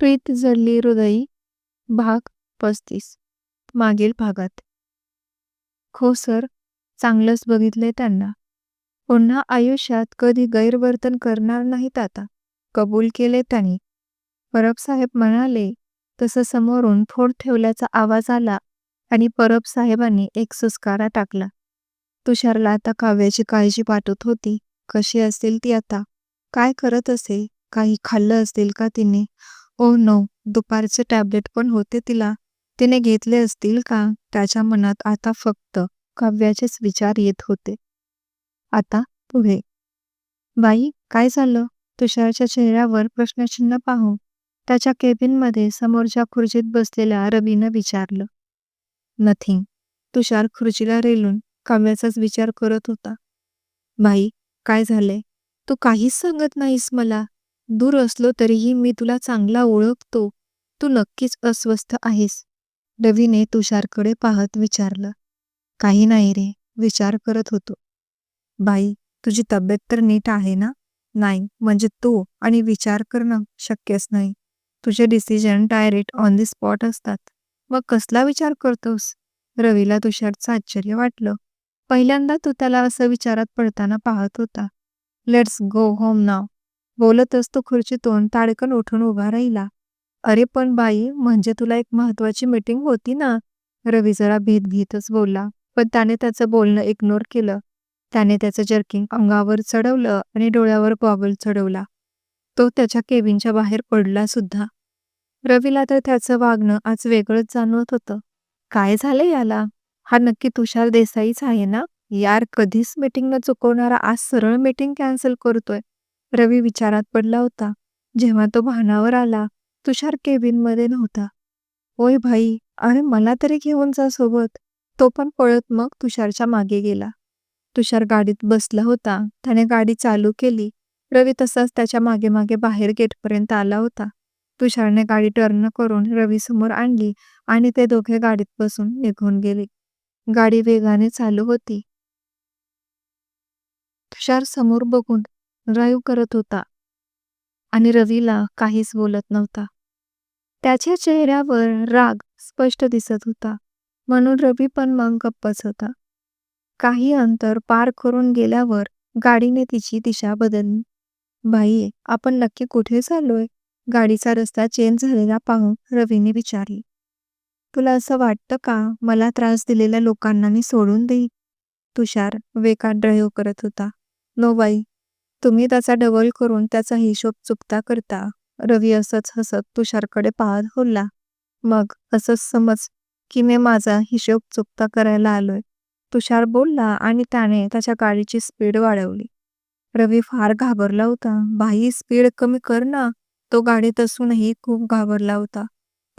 प्रीत जडली हृदयी भाग पस्तीस. मागील भागात. हो सर. चांगलंच बघितलंय त्यांना. पुन्हा आयुष्यात कधी गैरवर्तन करणार नाहीत आता. कबूल केले त्यांनी. परब साहेब म्हणाले तसं समोरून फोड ठेवल्याचा आवाज आला आणि परब साहेबांनी एक सुस्कारा टाकला. तुषारला आता काव्याची काळजी वाटत होती. कशी असेल ती आता? काय करत असेल? काही खाल्लं असेल का तिने? ओ नो दुपारचे टॅबलेट पण होते तिला. तिने घेतले असतील का? त्याच्या मनात आता फक्त काव्याचेच विचार येत होते. आता पुढे. बाई काय झालं? तुषारच्या चेहऱ्यावर प्रश्नचिन्ह पाहून त्याच्या केबिनमध्ये समोरच्या खुर्चीत बसलेल्या रवीनं विचारलं. नथिंग. तुषार खुर्चीला रेलून काव्याचाच विचार करत होता. बाई काय झालंय? तू काहीच सांगत नाहीस मला. दूर असलो तरीही मी तुला चांगला ओळखतो. तू नक्कीच अस्वस्थ आहेस. रवीने तुषारकडे पाहत विचारलं. काही नाही रे विचार करत होतो. बाई तुझी तब्येत तर नीट आहे ना? नाही म्हणजे तो आणि विचार करणं शक्यच नाही. तुझे decision direct on the spot असतात. मग कसला विचार करतोस? रवीला तुषारचं आश्चर्य वाटलं. पहिल्यांदा तू त्याला असं विचारात पडताना पाहत होता. लेट्स गो होम नाव बोलतच तो खुर्चीतून ताडकन उठून उभा राहिला. अरे पण बाई म्हणजे तुला एक महत्वाची मीटिंग होती ना? रवी जरा भेद घेतच बोलला. पण त्याने त्याचं बोलणं इग्नोर केलं. त्याने त्याचं जर्किंग अंगावर चढवलं आणि डोळ्यावर बॉबल चढवला. तो त्याच्या केबिनच्या बाहेर पडला सुद्धा. रवीला तर त्याचं वागणं आज वेगळंच जाणवत होतं. काय झालं याला? हा नक्की तुषार देसाईच आहे ना? यार कधीच मीटिंग न चुकवणारा आज सरळ मीटिंग कॅन्सल करतोय. रवी विचारात पडला होता. जेव्हा तो भानावर आला तुषार केबिनमध्ये नव्हता. ओय भाई अरे मला तरी घेऊन जा सोबत. तो पण पळत मग तुषारच्या मागे गेला. तुषार गाडीत बसला होता. त्याने गाडी चालू केली. रवी तसाच त्याच्यामागे मागे बाहेर गेटपर्यंत आला होता. तुषारने गाडी टर्न करून रवी समोर आणली आणि ते दोघे गाडीत बसून निघून गेले. गाडी वेगाने चालू होती. तुषार समोर बघून ड्राईव्ह करत होता आणि रवीला काहीच बोलत नव्हता. त्याच्या चेहऱ्यावर राग स्पष्ट दिसत होता. म्हणून रवी पण मग गप्पच होता. काही अंतर पार करून गेल्यावर गाडीने तिची दिशा बदलली बाई आपण नक्की कुठे चाललोय? गाडीचा रस्ता चेंज झालेला पाहून रवीने विचारले. तुला असं वाटतं का मला त्रास दिलेल्या लोकांना मी सोडून देईन? तुषार वेकात ड्राईव्ह करत होता. नो बाई तुम्ही त्याचा डबल करून त्याचा हिशोब चुकता करता. रवी असंच हसत तुषारकडे पाहत बोलला. मग असंच समज की मी माझा हिशोब चुकता करायला आलोय. तुषार बोलला आणि त्याने त्याच्या गाडीची स्पीड वाढवली. रवी फार घाबरला होता. बाई स्पीड कमी कर ना. तो गाडीत असूनही खूप घाबरला होता.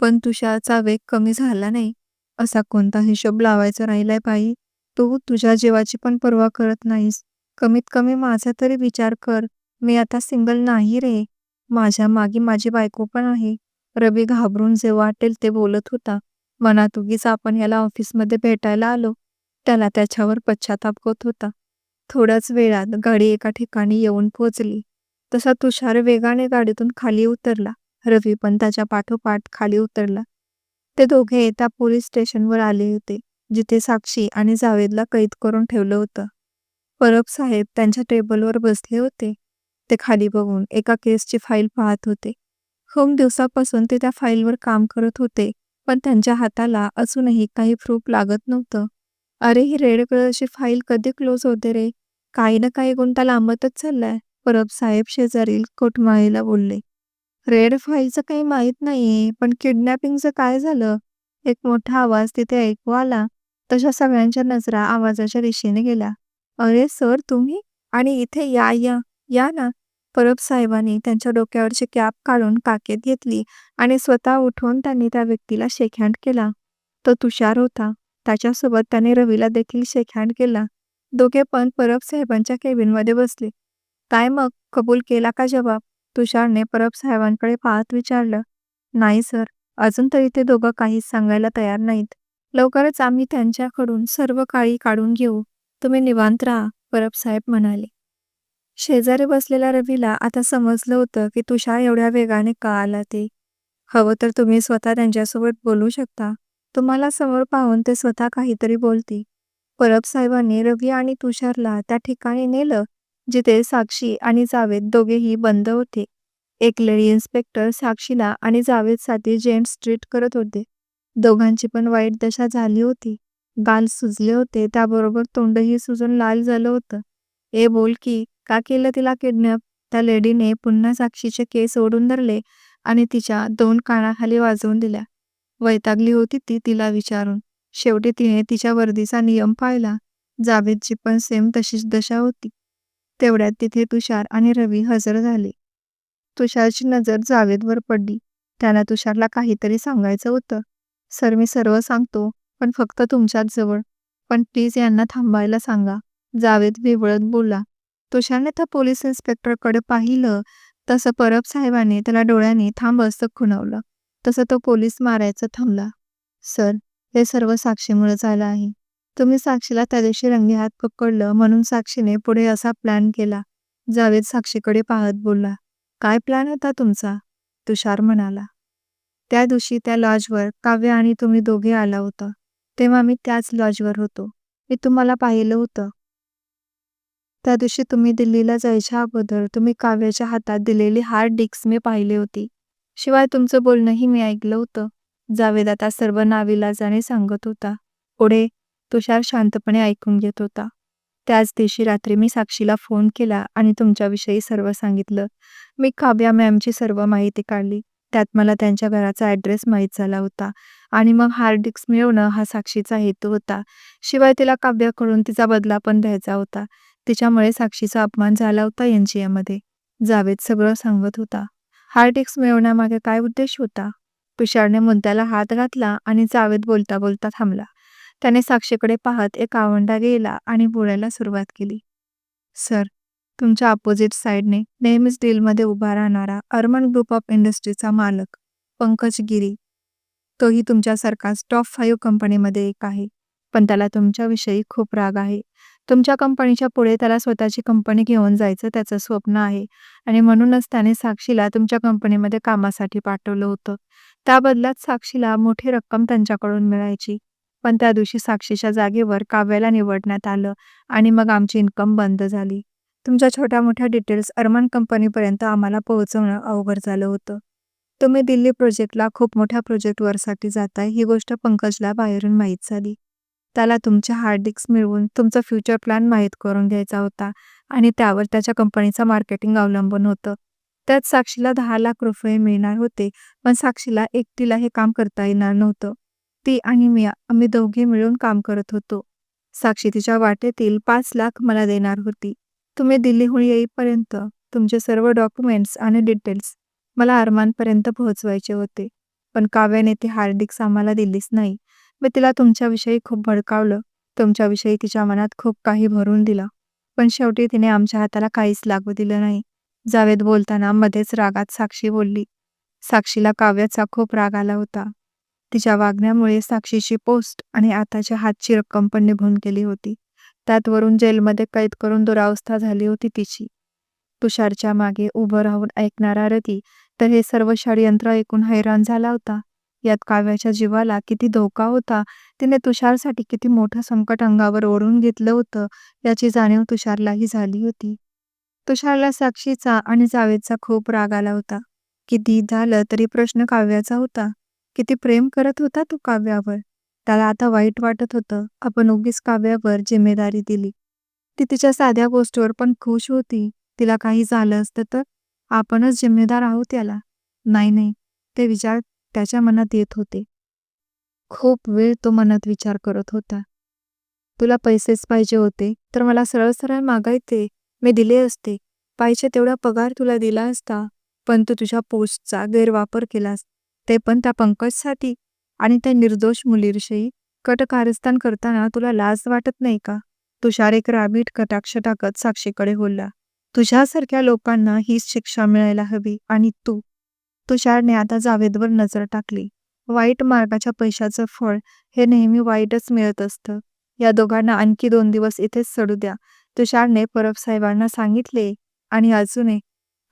पण तुषारचा वेग कमी झाला नाही. असा कोणता हिशोब लावायचा राहिलाय बाई तू तुझ्या जीवाची पण पर्वा करत नाहीस. कमीत कमी माझा तरी विचार कर. मी आता सिंगल नाही रे. माझ्या मागे माझी बायको पण आहे. रवी घाबरून जे वाटेल ते बोलत होता मनात उगीच आपण याला ऑफिसमध्ये भेटायला आलो. त्याला त्याच्यावर पश्चाताप होत होता. थोड्याच वेळात गाडी एका ठिकाणी येऊन पोचली तसा तुषार वेगाने गाडीतून खाली उतरला. रवी पण त्याच्या पाठोपाठ खाली उतरला. ते दोघे येता पोलीस स्टेशनवर आले होते जिथे साक्षी आणि जावेदला कैद करून ठेवलं होतं. परब साहेब त्यांच्या टेबलवर बसले होते. ते खाली बघून एका केसची फाईल पाहत होते. खूप दिवसापासून ते त्या फाईलवर काम करत होते पण त्यांच्या हाताला अजूनही काही प्रूफ लागत नव्हतं. अरे ही रेड कलरची फाईल कधी क्लोज होते रे? काही ना काही गुंता लांबतच चाललाय परब साहेब शेजारील कोटमाळीला बोलले. रेड फाईलचं काही माहीत नाहीये पण किडनॅपिंगचं काय झालं? एक मोठा आवाज तिथे ऐकू आला. तशा सगळ्यांच्या नजरा आवाजाच्या दिशेने गेल्या. अरे सर तुम्ही? आणि इथे या या या ना. परब साहेबांनी त्यांच्या डोक्यावरची कॅप काढून काकेत घेतली आणि स्वतः उठून त्यांनी त्या व्यक्तीला शेकहँड केला. तो तुषार होता. त्याच्यासोबत त्याने रवीला देखील शेकहँड केला. दोघे पण परब साहेबांच्या केबिनमध्ये बसले. काय मग? कबूल केला का जबाब? तुषारने परब साहेबांकडे पाहत विचारलं. नाही सर. अजून तरी ते दोघं काहीच सांगायला तयार नाहीत. लवकरच आम्ही त्यांच्याकडून सर्व काळी काढून घेऊ. तुम्ही निवांत राहा परब साहेब म्हणाले. शेजारी बसलेल्या रवीला आता समजलं होतं की तुषार एवढ्या वेगाने का आला ते. हवं तर तुम्ही स्वतः त्यांच्यासोबत बोलू शकता. तुम्हाला समोर पाहून ते स्वतः काहीतरी बोलतील परब साहेबांनी रवी आणि तुषारला त्या ठिकाणी नेलं जिथे साक्षी आणि जावेद दोघेही बंद होते. एक लेडी इन्स्पेक्टर साक्षीला आणि जावेदसाठी जेंट स्ट्रीट करत होते. दोघांची पण वाईट दशा झाली होती. गाल सुजले होते. त्याबरोबर तोंडही सुजून लाल झालं होतं. ए बोल की का केलं तिला किडनॅप? त्या लेडीने पुन्हा साक्षीचे केस ओढून धरले आणि तिच्या दोन कानाखाली वाजवून दिल्या. वैतागली होती ती तिला विचारून. शेवटी तिने तिच्या वर्दीचा नियम पाळला जावेदची पण सेम तशीच दशा होती. तेवढ्यात तिथे तुषार आणि रवी हजर झाले. तुषारची नजर जावेदवर पडली. त्यानं तुषारला काहीतरी सांगायचं होतं. सर मी सर्व सांगतो. पण फक्त तुमच्याच जवळ. पण प्लीज यांना थांबायला सांगा. जावेद विवळत बोलला तुषारने त्या पोलीस इन्स्पेक्टरकडे पाहिलं. तसं परब साहेबाने त्याला डोळ्याने थांब असं खुणावलं. तसं तो पोलीस मारायचं थांबला. सर हे सर्व साक्षीमुळे झालं आहे. तुम्ही साक्षीला त्या दिवशी रंगी हात पकडलं म्हणून साक्षीने पुढे असा प्लॅन केला. जावेद साक्षीकडे पाहत बोलला काय प्लॅन होता तुमचा? तुषार म्हणाला त्या दिवशी त्या लॉजवर काव्य आणि तुम्ही दोघे आला होता. तेव्हा मी त्याच लॉजवर होतो. मी तुम्हाला पाहिलं होतं. त्या दिवशी तुम्ही दिल्लीला जायच्या अगोदर तुम्ही काव्याच्या हातात दिलेली हार्ड डिस्क मी पाहिली होती. शिवाय तुमचं बोलणंही मी ऐकलं होतं. जावेद आता सर्व नाविलाजाने सांगत होता. पुढे तुषार शांतपणे ऐकून घेत होता. त्याच दिवशी रात्री मी साक्षीला फोन केला आणि तुमच्याविषयी सर्व सांगितलं. मी काव्या मॅमची सर्व माहिती काढली. त्यात मला त्यांच्या घराचा ॲड्रेस माहीत झाला होता. आणि मग हार्ड डिस्क मिळवणं हा साक्षीचा हेतू होता. शिवाय तिला काव्याकडून तिचा बदला पण द्यायचा होता. तिच्यामुळे साक्षीचा अपमान झाला होता यांची जावेद सगळं सांगत होता. हार्ड डिस्क मिळवण्यामागे काय उद्देश होता? तुषारने मुद्द्याला हात घातला आणि जावेद बोलता बोलता थांबला. त्याने साक्षीकडे पाहत एक आवंडा गेला आणि बोलायला सुरुवात केली. सर तुमच्या अपोजिट साईडने नेहमीच डीलमध्ये उभा राहणारा अर्मन ग्रुप ऑफ इंडस्ट्रीचा मालक पंकज गिरी तोही तुमच्यासारखाच टॉप फाईव्ह कंपनीमध्ये एक आहे पण त्याला तुमच्याविषयी खूप राग आहे. तुमच्या कंपनीच्या पुढे त्याला स्वतःची कंपनी घेऊन जायचं त्याचं स्वप्न आहे आणि म्हणूनच त्याने साक्षीला तुमच्या कंपनीमध्ये कामासाठी पाठवलं होतं. त्या बदल्यात साक्षीला मोठी रक्कम त्यांच्याकडून मिळायची पण त्या दिवशी साक्षीच्या जागेवर काव्याला निवडण्यात आलं आणि मग आमची इन्कम बंद झाली. तुमच्या छोट्या मोठ्या डिटेल्स अरमान कंपनीपर्यंत आम्हाला पोहोचवणं अवघड झालं होतं. तुम्ही दिल्ली प्रोजेक्टला खूप मोठ्या प्रोजेक्टवरसाठी जाताय ही गोष्ट पंकजला बाहेरून माहीत झाली. त्याला तुमच्या हार्ड डिस्क मिळवून तुमचा फ्युचर प्लॅन माहीत करून घ्यायचा होता आणि त्यावर त्याच्या कंपनीचं मार्केटिंग अवलंबून होतं. त्यात साक्षीला दहा लाख रुपये मिळणार होते पण साक्षीला एकटीला हे काम करता येणार नव्हतं. ती आणि मी आम्ही दोघे मिळून काम करत होतो. साक्षी तिच्या वाटेतील पाच लाख मला देणार होती. तुम्ही दिल्लीहून येईपर्यंत तुमचे सर्व डॉक्युमेंट्स आणि डिटेल्स मला अरमानपर्यंत पोहोचवायचे होते. पण काव्याने ती हार्दिक्स आम्हाला दिलीच नाही. मी तिला तुमच्याविषयी खूप भडकावलं. तुमच्याविषयी तिच्या मनात खूप काही भरून दिलं. पण शेवटी तिने आमच्या हाताला काहीच लागू दिलं नाही. जावेद बोलताना मध्येच रागात साक्षी बोलली. साक्षीला काव्याचा खूप राग आला होता. तिच्या वागण्यामुळे साक्षीची पोस्ट आणि आताच्या हातची रक्कम पण निभून गेली होती. त्यात वरून जेलमध्ये कैद करून दुरावस्था झाली होती तिची. तुषारच्या मागे उभं राहून ऐकणारा रती तर हे सर्व षडयंत्र ऐकून हैराण झाला होता. यात काव्याच्या जीवाला किती धोका होता तिने तुषारसाठी किती मोठं संकट अंगावर ओढून घेतलं होतं याची जाणीव तुषारलाही झाली होती. तुषारला साक्षीचा आणि जावेदचा खूप राग आला होता. किती झालं तरी प्रश्न काव्याचा होता. किती प्रेम करत होता तो काव्यावर. त्याला आता वाईट वाटत होतं. आपण उगीच काव्यावर जिम्मेदारी दिली. ती तिच्या साध्या गोष्टीवर पण खुश होती. तिला काही झालं असतं तर आपणच जिम्मेदार आहोत याला नाही नाही. ते विचार त्याच्या मनात येत होते. खूप वेळ तो मनात विचार करत होता. तुला पैसेच पाहिजे होते तर मला सरळ सरळ मागायचे. मी दिले असते. पाहिजे तेवढा पगार तुला दिला असता. पण तू तुझ्या पोस्टचा गैरवापर केलास. ते पण त्या पंकजसाठी. आणि त्या निर्दोष मुलीविषयी कटकारस्थान करताना तुला लाज वाटत नाही का? तुषार एक राबीट कटाक्ष टाकत साक्षीकडे बोलला. तुझ्यासारख्या लोकांना हीच शिक्षा मिळायला हवी आणि तू तुषारने आता जावेदवर नजर टाकली. वाईट मार्गाच्या पैशाचं फळ हे नेहमी वाईटच मिळत असतं. या दोघांना आणखी दोन दिवस इथेच सडू द्या. तुषारने परब साहेबांना सांगितले आणि अजूनही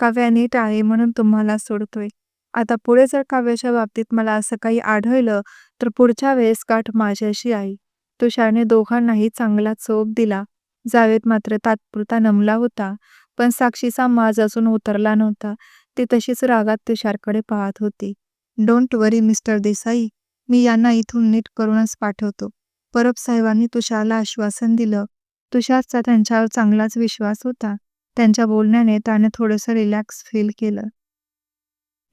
काव्याने नीट आहे म्हणून तुम्हाला सोडतोय. आता पुढे जर काव्याच्या बाबतीत मला असं काही आढळलं तर पुढच्या वेळेस गाठ माझ्याशी आहे तुषारने दोघांनाही चांगला चोप दिला. जावेद मात्र तात्पुरता नमला होता. पण साक्षीचा माज अजून उतरला नव्हता. ती तशीच रागात तुषारकडे पाहत होती. Don't worry mister Desai. मी यांना इथून नीट करूनच पाठवतो. परब साहेबांनी तुषारला आश्वासन दिलं. तुषारचा त्यांच्यावर चांगलाच विश्वास होता. त्यांच्या बोलण्याने त्याने थोडंसं रिलॅक्स फील केलं.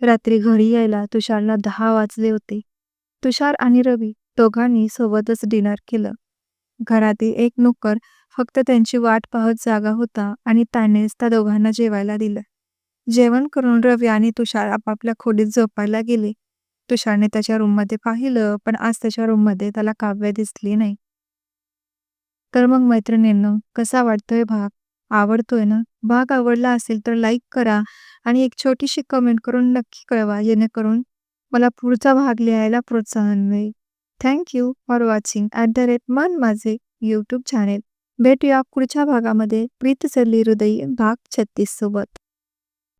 रात्री घरी यायला तुषारला दहा वाजले होते. तुषार आणि रवी दोघांनी सोबतच डिनर केलं. घरातील एक नोकर फक्त त्यांची वाट पाहत जागा होता आणि त्यानेच त्या दोघांना जेवायला दिलं. जेवण करून रवी आणि तुषार आपापल्या खोलीत झोपायला गेले. तुषारने त्याच्या रूममध्ये पाहिलं पण आज त्याच्या रूममध्ये त्याला काव्य दिसली नाही. तर मग मैत्रिणींनो कसा वाटतोय भाग? आवडतोय ना? भाग आवडला असेल तर लाईक करा आणि एक छोटीशी कमेंट करून नक्की कळवा जेणेकरून मला पुढचा भाग लिहायला प्रोत्साहन मिळेल. Thank you for watching at the rate मन माझे यूट्यूब चॅनेल भेटूया पुढच्या भागामध्ये. प्रीत हृदयी भाग छत्तीस सोबत.